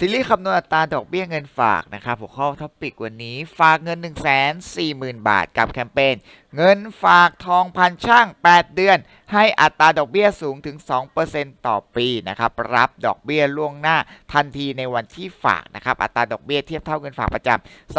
ซีรีส์คำนวณอัตราดอกเบี้ยเงินฝากนะครับหัวข้อท็อปิกวันนี้ฝากเงิน 1 4 0 0 0 0 บาทกับแคมเปญเงินฝากทองพันช่าง 8 เดือน ให้อัตราดอกเบี้ยสูงถึง 2%ต่อปีนะครับรับดอกเบี้ยล่วงหน้าทันทีในวันที่ฝากนะครับอัตราดอกเบี้ยเทียบเท่าเงินฝากประจำ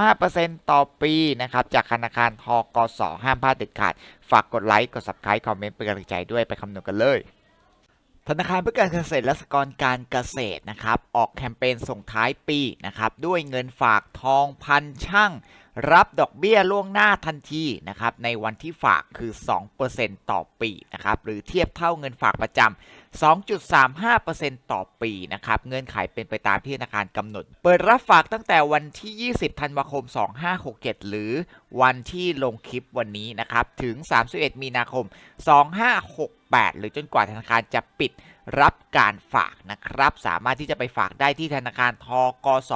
2.35%ต่อปีนะครับจากธนาคารทกสห้ามพลาดเด็ดขาด ฝากกดไลค์กด subscribe คอมเมนต์เป็นกำลังใจด้วยไปคำนวณกันเลย ธนาคารเพื่อการเกษตรและสหกรณ์การเกษตรนะครับ ออกแคมเปญส่งท้ายปีนะครับ ด้วยเงินฝากทองพันช่าง รับดอกเบี้ยล่วงหน้าทันทีนะครับ ในวันที่ฝากคือ 2%ต่อปีนะครับ หรือเทียบเท่าเงินฝากประจำ 2.35%ต่อปีนะครับ เงื่อนไขเป็นไปตามที่ธนาคารกำหนด เปิดรับฝากตั้งแต่วันที่ 20 ธันวาคม 2567 หรือวันที่ลงคลิปวันนี้นะครับ ถึง 31 มีนาคม 2568 หรือจนกว่าธนาคารจะปิดรับการฝากนะครับ สามารถที่จะไปฝากได้ที่ธนาคารทกส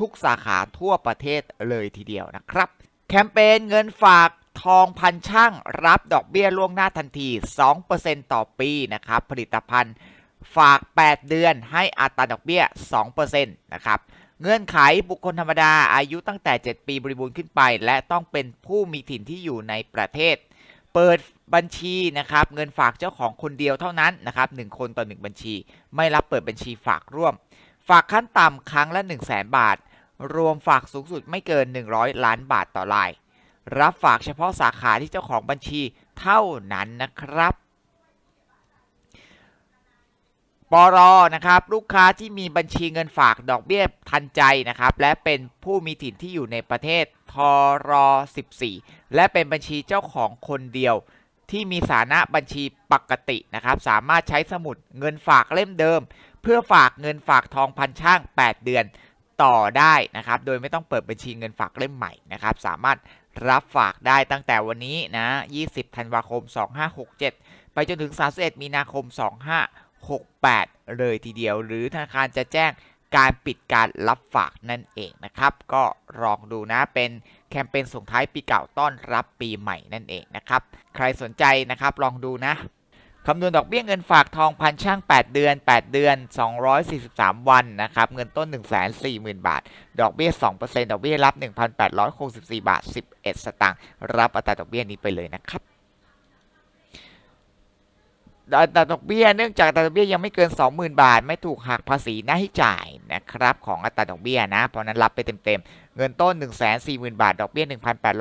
ทุกสาขาทั่วประเทศเลยทีเดียวนะครับ แคมเปญเงินฝาก ทองพันช่างรับดอกเบี้ยล่วงหน้าทันที 2%ต่อปีนะครับ ผลิตภัณฑ์ฝาก 8 เดือนให้อัตราดอกเบี้ย 2%นะครับ เงื่อนไขบุคคลธรรมดาอายุตั้งแต่ 7 ปีบริบูรณ์ขึ้นไป และต้องเป็นผู้มีถิ่นที่อยู่ในประเทศ เปิดบัญชีนะครับ เงินฝากเจ้าของคนเดียวเท่านั้นนะครับ1คนต่อ 1 บัญชี ไม่รับเปิดบัญชีฝากร่วม ฝากขั้นต่ำครั้งละ 1 0 0 0 0แบาท รวมฝากสูงสุดไม่เกิน 100 ล้านบาทต่อราย รับฝากเฉพาะสาขาที่เจ้าของบัญชีเท่านั้นนะครับปรนะครับลูกค้าที่มีบัญชีเงินฝากดอกเบี้ยทันใจนะครับและเป็นผู้มีถิ่นที่อยู่ในประเทศทร14 และเป็นบัญชีเจ้าของคนเดียว ที่มีสถานะบัญชีปกตินะครับสามารถใช้สมุดเงินฝากเล่มเดิม เพื่อฝากเงินฝากทองพันช่าง 8 เดือน ต่อได้นะครับ โดยไม่ต้องเปิดบัญชีเงินฝากเล่มใหม่นะครับ สามารถรับฝากได้ตั้งแต่วันนี้นะ 20 ธันวาคม 2567 ไปจนถึง 31 มีนาคม 2568 เลยทีเดียว หรือธนาคารจะแจ้งการปิดการรับฝากนั่นเองนะครับ ก็ลองดูนะเป็นแคมเปญส่งท้ายปีเก่าต้อนรับปีใหม่นั่นเองนะครับ ใครสนใจนะครับลองดูนะ คำนวณดอกเบี้ยเงินฝากทองพันช่าง 8 เดือน 8 เดือน 243 วันนะครับ เงินต้น 140,000 บาท ดอกเบี้ย 2%ดอกเบี้ยรับ 1,864 บาท 11 สตางค์ รับอัตราดอกเบี้ยนี้ไปเลยนะครับ ตราดอกเบี้ยเนื่องจากอัตราดอกเบี้ยยังไม่เกิน 20,000 บาท ไม่ถูกหักภาษีหน้าที่จ่ายนะครับของอัตราดอกเบี้ยนะเพราะนั้นรับไปเต็มๆ เงินต้น 140,000 บาท ดอกเบี้ย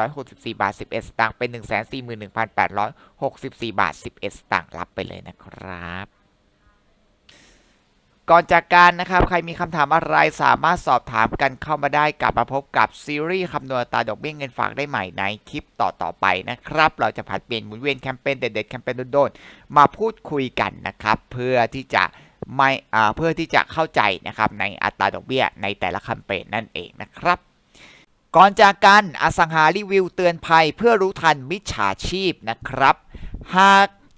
1,864 บาท 11 สตางค์เป็น 141,864 บาท 11 สตางค์รับไปเลยนะครับ ก่อนจากการนะครับ ใครมีคำถามอะไรสามารถสอบถามกันเข้ามาได้กลับมาพบกับซีรีส์คำนวณตาดอกเบี้ยเงินฝากได้ใหม่ในคลิปต่อๆไปนะครับ เราจะผัดเปลี่ยนหมุนเวียนแคมเปญเด็ดๆแคมเปญโดนๆมาพูดคุยกันนะครับ เพื่อที่จะไม่เพื่อที่จะเข้าใจนะครับในอัตราดอกเบี้ยในแต่ละแคมเปญนั่นเองนะครับก่อนจากกันอสังหารีวิวเตือนภัยเพื่อรู้ทันมิจฉาชีพนะครับ หาก